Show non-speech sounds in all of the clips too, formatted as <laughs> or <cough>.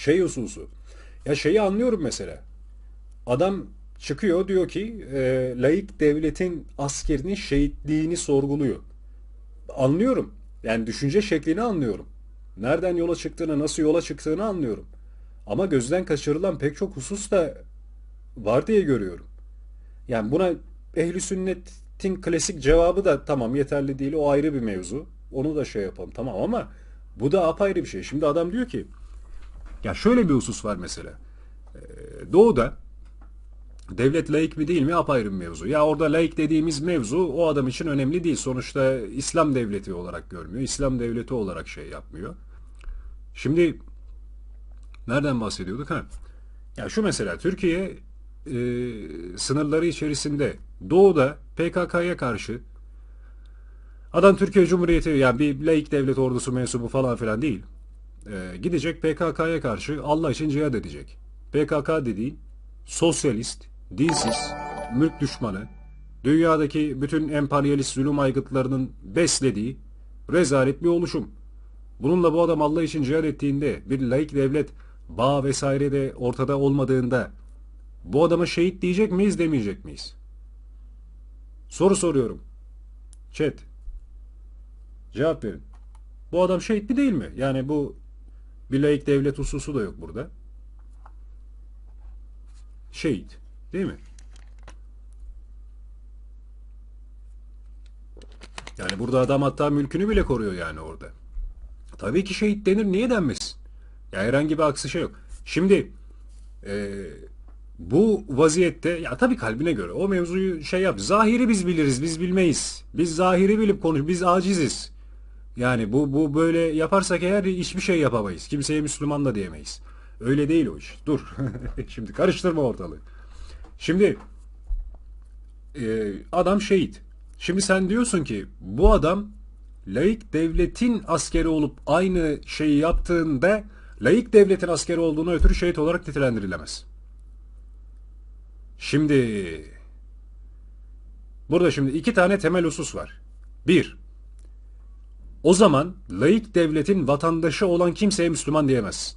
şey hususu. Ya şeyi anlıyorum mesela. Adam çıkıyor diyor ki e, laik devletin askerinin şehitliğini sorguluyor. Anlıyorum. Yani düşünce şeklini anlıyorum. Nereden yola çıktığını, nasıl yola çıktığını anlıyorum. Ama gözden kaçırılan pek çok husus da var diye görüyorum. Yani buna ehli sünnetin klasik cevabı da tamam yeterli değil o ayrı bir mevzu. Onu da şey yapalım tamam ama bu da apayrı bir şey. Şimdi adam diyor ki ya şöyle bir husus var mesela. Ee, Doğu'da devlet laik mi değil mi apayrı bir mevzu. Ya orada laik dediğimiz mevzu o adam için önemli değil. Sonuçta İslam devleti olarak görmüyor. İslam devleti olarak şey yapmıyor. Şimdi nereden bahsediyorduk? Ha. Ya şu mesela Türkiye e, sınırları içerisinde doğuda PKK'ya karşı adam Türkiye Cumhuriyeti yani bir laik devlet ordusu mensubu falan filan değil. E, gidecek PKK'ya karşı Allah için cihad edecek. PKK dediğin sosyalist, dinsiz, mülk düşmanı, dünyadaki bütün emperyalist zulüm aygıtlarının beslediği rezalet bir oluşum. Bununla bu adam Allah için cihad ettiğinde bir laik devlet bağ vesaire de ortada olmadığında bu adama şehit diyecek miyiz demeyecek miyiz? Soru soruyorum. Chat. Cevap verin. Bu adam şehit mi değil mi? Yani bu bir laik devlet hususu da yok burada. Şehit. Değil mi? Yani burada adam hatta mülkünü bile koruyor yani orada. Tabii ki şehit denir. Niye denmesin? Ya herhangi bir aksi şey yok. Şimdi e, bu vaziyette ya tabii kalbine göre o mevzuyu şey yap. Zahiri biz biliriz, biz bilmeyiz. Biz zahiri bilip konuş, biz aciziz. Yani bu bu böyle yaparsak eğer hiçbir şey yapamayız. Kimseye Müslüman da diyemeyiz. Öyle değil o iş. Dur. <laughs> Şimdi karıştırma ortalığı. Şimdi e, adam şehit. Şimdi sen diyorsun ki bu adam laik devletin askeri olup aynı şeyi yaptığında laik devletin askeri olduğunu ötürü şehit olarak nitelendirilemez. Şimdi burada şimdi iki tane temel husus var. Bir, o zaman laik devletin vatandaşı olan kimseye Müslüman diyemez.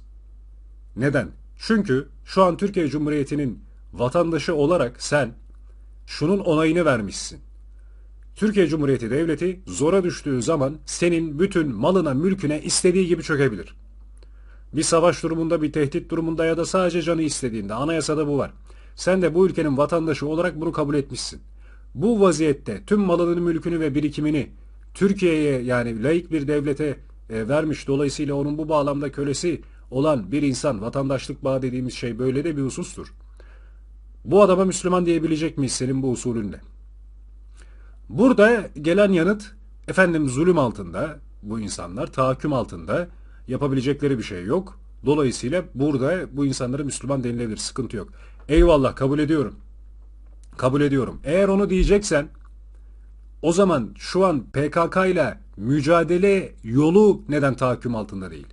Neden? Çünkü şu an Türkiye Cumhuriyeti'nin vatandaşı olarak sen şunun onayını vermişsin. Türkiye Cumhuriyeti Devleti zora düştüğü zaman senin bütün malına, mülküne istediği gibi çökebilir. Bir savaş durumunda, bir tehdit durumunda ya da sadece canı istediğinde anayasada bu var. Sen de bu ülkenin vatandaşı olarak bunu kabul etmişsin. Bu vaziyette tüm malını, mülkünü ve birikimini Türkiye'ye yani laik bir devlete e, vermiş dolayısıyla onun bu bağlamda kölesi olan bir insan vatandaşlık bağı dediğimiz şey böyle de bir husustur. Bu adama Müslüman diyebilecek miyiz senin bu usulünle? Burada gelen yanıt efendim zulüm altında bu insanlar tahakküm altında yapabilecekleri bir şey yok. Dolayısıyla burada bu insanlara Müslüman denilebilir. Sıkıntı yok. Eyvallah kabul ediyorum. Kabul ediyorum. Eğer onu diyeceksen o zaman şu an PKK ile mücadele yolu neden tahakküm altında değil?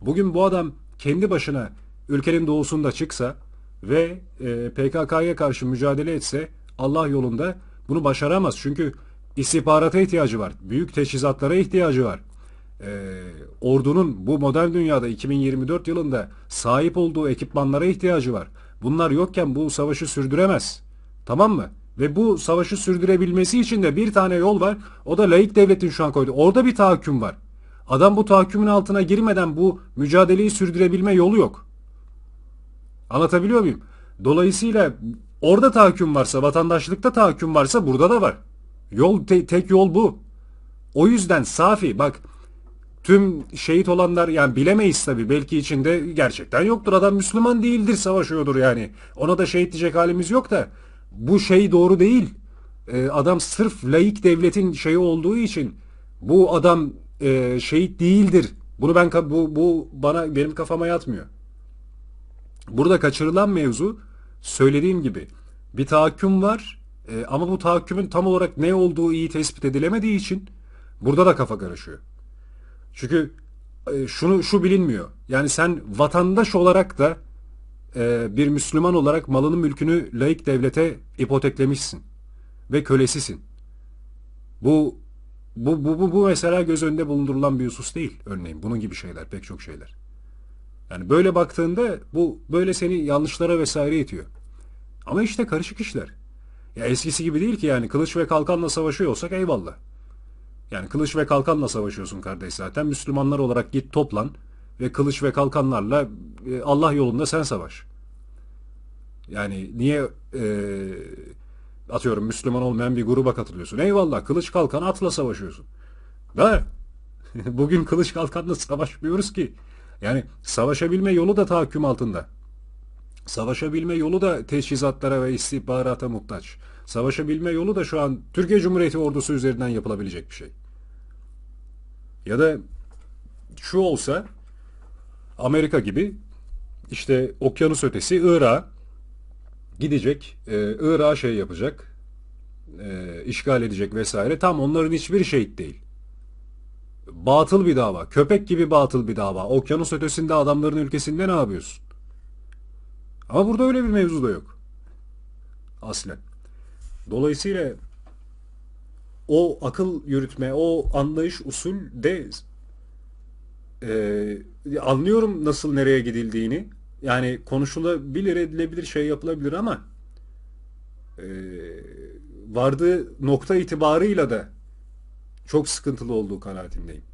Bugün bu adam kendi başına ülkenin doğusunda çıksa ve e, PKK'ya karşı mücadele etse Allah yolunda bunu başaramaz. Çünkü istihbarata ihtiyacı var. Büyük teçhizatlara ihtiyacı var. E, ordunun bu modern dünyada 2024 yılında sahip olduğu ekipmanlara ihtiyacı var. Bunlar yokken bu savaşı sürdüremez. Tamam mı? Ve bu savaşı sürdürebilmesi için de bir tane yol var. O da laik devletin şu an koydu. Orada bir tahakküm var. Adam bu tahakkümün altına girmeden bu mücadeleyi sürdürebilme yolu yok. Anlatabiliyor muyum? Dolayısıyla orada tahakküm varsa, vatandaşlıkta tahakküm varsa burada da var. Yol te- tek yol bu. O yüzden safi bak tüm şehit olanlar yani bilemeyiz tabi belki içinde gerçekten yoktur. Adam Müslüman değildir savaşıyordur yani. Ona da şehit diyecek halimiz yok da bu şey doğru değil. Ee, adam sırf laik devletin şeyi olduğu için bu adam e, şehit değildir. Bunu ben bu, bu bana benim kafama yatmıyor. Burada kaçırılan mevzu söylediğim gibi bir tahakküm var e, ama bu tahakkümün tam olarak ne olduğu iyi tespit edilemediği için burada da kafa karışıyor. Çünkü e, şunu şu bilinmiyor. Yani sen vatandaş olarak da e, bir Müslüman olarak malını mülkünü laik devlete ipoteklemişsin ve kölesisin. Bu bu, bu, bu, bu mesela göz önünde bulundurulan bir husus değil örneğin. Bunun gibi şeyler, pek çok şeyler. Yani böyle baktığında bu böyle seni yanlışlara vesaire itiyor. Ama işte karışık işler. Ya eskisi gibi değil ki yani kılıç ve kalkanla savaşıyor olsak eyvallah. Yani kılıç ve kalkanla savaşıyorsun kardeş zaten. Müslümanlar olarak git toplan ve kılıç ve kalkanlarla e, Allah yolunda sen savaş. Yani niye e, atıyorum Müslüman olmayan bir gruba katılıyorsun? Eyvallah kılıç kalkan atla savaşıyorsun. Da <laughs> bugün kılıç kalkanla savaşmıyoruz ki. Yani savaşabilme yolu da tahakküm altında. Savaşabilme yolu da teçhizatlara ve istihbarata muhtaç. Savaşabilme yolu da şu an Türkiye Cumhuriyeti ordusu üzerinden yapılabilecek bir şey. Ya da şu olsa Amerika gibi işte okyanus ötesi Irak'a gidecek, e, şey yapacak, e, işgal edecek vesaire. Tam onların hiçbir şehit değil. Batıl bir dava, köpek gibi batıl bir dava. Okyanus ötesinde adamların ülkesinde ne yapıyorsun? Ama burada öyle bir mevzu da yok. Aslen. Dolayısıyla o akıl yürütme, o anlayış usul de e, anlıyorum nasıl nereye gidildiğini. Yani konuşulabilir, edilebilir, şey yapılabilir ama e, vardığı nokta itibarıyla da çok sıkıntılı olduğu kanaatindeyim.